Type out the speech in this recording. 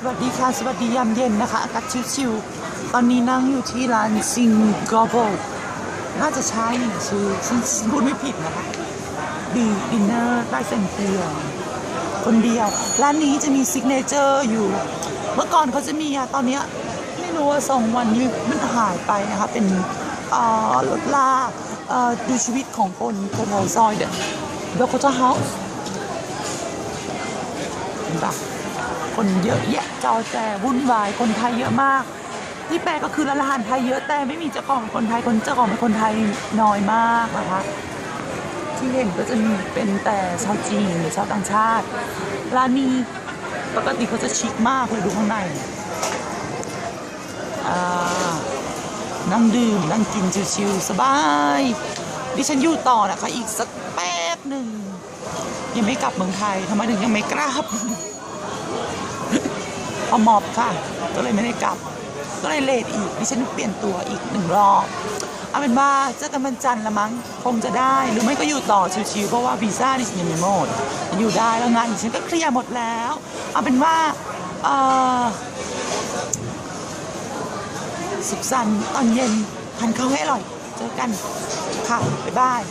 สวัสดีค่ะ สวัสดียามเย็นนะคะ อากาศชิวๆตอนนี้นั่งอยู่ที่ร้านซิงกอโบน่าจะใช่ชื่อฉันพูดไม่ผิดนะคะดีดินเนอร์ใต้เซนเตียคนเดียว ร้านนี้จะมีซิกเนเจอร์อยู่ เมื่อก่อนเขาจะมีอะตอนนี้ไม่รู้ว่าสองวันนี้มันหายไปนะคะ เป็นรถลากดูชีวิตของคนแถวซอยเด็กดอกโคเฮาส์เห็นปะ คนเยอะแยะจอแจวุ่นวายคนไทยเยอะมากที่แปลก็คือร้านอาหารไทยเยอะแต่ไม่มีเจ้าของเป็นคนไทยคนเจ้าของเป็นคนไทยน้อยมากนะคะที่เห็นก็จะมีเป็นแต่ชาวจีนหรือชาวต่างชาติ ร้านนี้ปกติเขาจะชิคมากเลยดูข้างในนั่งดื่มนั่งกินชิวๆสบาย ดิฉันอยู่ต่อนะคะ อีกสักแป๊บหนึ่ง ยังไม่กลับเมืองไทยทำไมถึงยังไม่กลับ พอมอบค่ะ ก็เลยไม่ได้กลับ ก็เลยเลทอีกดิฉันเปลี่ยนตัวอีกหนึ่งรอบ เอาเป็นว่าเจอกันวันจันทร์ละมั้ง คงจะได้ หรือไม่ก็อยู่ต่อชิวๆเพราะว่าวีซ่าดิฉันยังไม่หมด อยู่ได้แล้วงานดิฉันก็เคลียร์หมดแล้ว เอาเป็นว่าสุขสันต์ตอนเย็นทานข้าวให้อร่อย เจอกันค่ะบ๊ายบาย